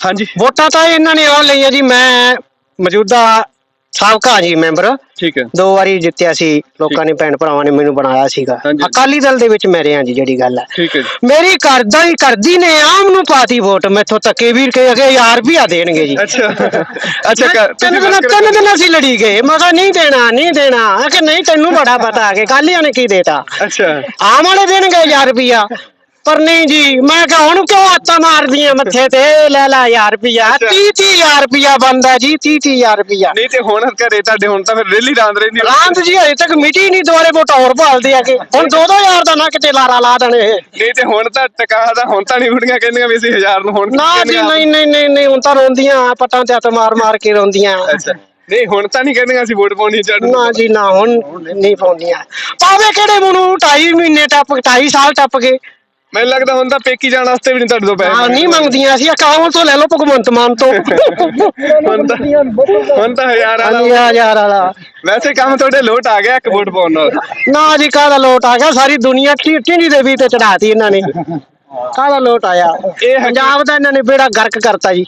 ਹਾਂਜੀ। ਵੋਟਾਂ ਤਾਂ ਇਹਨਾਂ ਨੇ ਉਹ ਲਈਆਂ ਜੀ ਮੈਂ ਮੌਜੂਦਾ ਸਾਬਕਾ ਜੀ ਮੈਂਬਰ। ਠੀਕ ਹੈ। ਦੋ ਵਾਰੀ ਜਿੱਤਿਆ ਸੀ ਲੋਕਾਂ ਨੇ ਭੈਣ ਭਰਾਵਾਂ ਨੇ ਮੈਨੂੰ ਬਣਾਇਆ ਸੀਗਾ। ਹਾਂਜੀ। ਅਕਾਲੀ ਦਲ ਦੇ ਵਿੱਚ ਮੈਂ ਰਿਹਾ ਜੀ ਜਿਹੜੀ ਗੱਲ ਹੈ। ਠੀਕ ਹੈ ਜੀ। ਮੇਰੀ ਕਰਦਾ ਹੀ ਕਰਦੀ ਨੇ ਆਮ ਨੂੰ ਪਾਤੀ ਵੋਟ ਮੈਥੋਂ ਧੱਕੇ ਵੀਰ ਕੇ ਅਗੇ ਯਾਰ ਰੁਪਿਆ ਦੇਣਗੇ ਜੀ। ਅੱਛਾ। ਅੱਛਾ ਮੈਂ ਕ- ਤਿੰਨ ਤੁਸੀਂ ਦਿਨ ਤਿੰਨ ਦਿਨ ਅਸੀਂ ਲੜੀ ਗਏ ਮੈਂ ਕਿਹਾ ਨਹੀਂ ਦੇਣਾ ਨਹੀਂ ਦੇਣਾ ਆ ਕਿ ਨਹੀਂ ਤੈਨੂੰ ਬੜਾ ਪਤਾ ਕਿ ਕਾਲੀਆਂ ਨੇ ਕੀ ਦੇਤਾ। ਅੱਛਾ। ਆਮ ਵਾਲੇ ਦੇਣਗੇ 1000 ਰੁਪਿਆ ਪਰ ਨਹੀਂ ਜੀ ਮੈਂ ਕਿਹਾ ਹੁਣ ਕਿਉਂ ਆਤਾਂ ਮਾਰਦੀਆਂ ਮੱਥੇ ਤੇ ਲੈ ਲੈ 1000 ਰੁਪਿਆ ਅੱਛਾ। 30 30000 ਰੁਪਿਆ ਬੰਦਾ ਜੀ 30 30000 ਰੁਪਿਆ ਨਹੀਂ ਤੇ ਹੁਣ ਘਰੇ ਤੁਹਾਡੇ ਹੁਣ ਤਾਂ ਫਿਰ ਰੇਲੀ ਰਾਂਦ ਰਹਿੰਦੀ। ਰਾਂਦ ਜੀ ਹਜੇ ਤੱਕ ਮਿਟੀ ਨਹੀਂ ਦੁਆਰੇ ਵੋਟ ਹੋਰ ਭਾਲਦੇ ਆ ਕਿ ਹੁਣ 2-2000 ਦਾ ਨਾ ਕਿਤੇ ਲਾਰਾ ਲਾ ਦੇਣੇ ਇਹ। ਨਹੀਂ ਤੇ ਹੁਣ ਤਾਂ ਟਕਾ ਦਾ ਹੁਣ ਤਾਂ ਨਹੀਂ ਬੁੜੀਆਂ ਕਹਿੰਦੀਆਂ ਵੀ ਅਸੀਂ ਹਜ਼ਾਰ ਨੂੰ ਹੁਣ ਨਾ ਜੀ। ਨਹੀਂ ਨਹੀਂ ਨਹੀਂ ਨਹੀਂ ਹੁਣ ਤਾਂ ਰੋਂਦੀਆਂ ਪੱਟਾਂ ਤੇ ਹੱਥ ਮਾਰ ਮਾਰ ਕੇ ਰੋਂਦੀਆਂ ਅੱਛਾ ਨਹੀਂ ਹੁਣ ਤਾਂ ਨਹੀਂ ਕਹਿੰਦੀਆਂ ਅਸੀਂ ਵੋਟ ਪਾਉਣੀ ਚੜ ਨਾ ਜੀ ਨਾ ਹੁਣ ਨਹੀਂ ਪਾਉਂਦੀਆਂ ਪਾਵੇ ਕਿਹੜੇ ਮੂੰਹ 2.5 ਮਹੀਨੇ ਟੱਪ 2.5 ਸਾਲ ਟੱਪ ਗਏ ਮੈਨੂੰ ਲੱਗਦਾ ਹੁਣ ਤਾਂ ਪੇਕੀ ਜਾਣ ਵਾਸਤੇ ਵੀ ਨਹੀਂ ਤੁਹਾਡੇ ਤੋਂ ਪੈਸੇ ਹਾਂ ਨਹੀਂ ਮੰਗਦੀਆਂ ਸੀ ਅਕਾਊਂਟ ਤੋਂ ਲੈ ਲਓ ਭਗਵੰਤ ਮਾਨ ਤੋਂ। ਹੁਣ ਤਾਂ ਹੁਣ ਤਾਂ ਹਜ਼ਾਰ ਹਾਂਜੀ ਵਾਲਾ ਹਜ਼ਾਰ ਵਾਲਾ। ਵੈਸੇ ਕੰਮ ਤੁਹਾਡੇ ਲੋਟ ਆ ਗਿਆ ਇੱਕ ਵੋਟ ਪਾਉਣ ਨਾਲ। ਨਾ ਜੀ ਕਾਹਦਾ ਲੋਟ ਆ ਗਿਆ? ਸਾਰੀ ਦੁਨੀਆ ਢਿੰਡੀ ਦੇ ਵੀ ਤੇ ਚੜਾਤੀ ਇਹਨਾਂ ਨੇ? ਕਾਹਦਾ ਲੋਟ ਆਇਆ? ਇਹ ਹਕੀ- ਪੰਜਾਬ ਦਾ ਇਹਨਾਂ ਨੇ ਬੇੜਾ ਗਰਕ ਕਰਤਾ ਜੀ।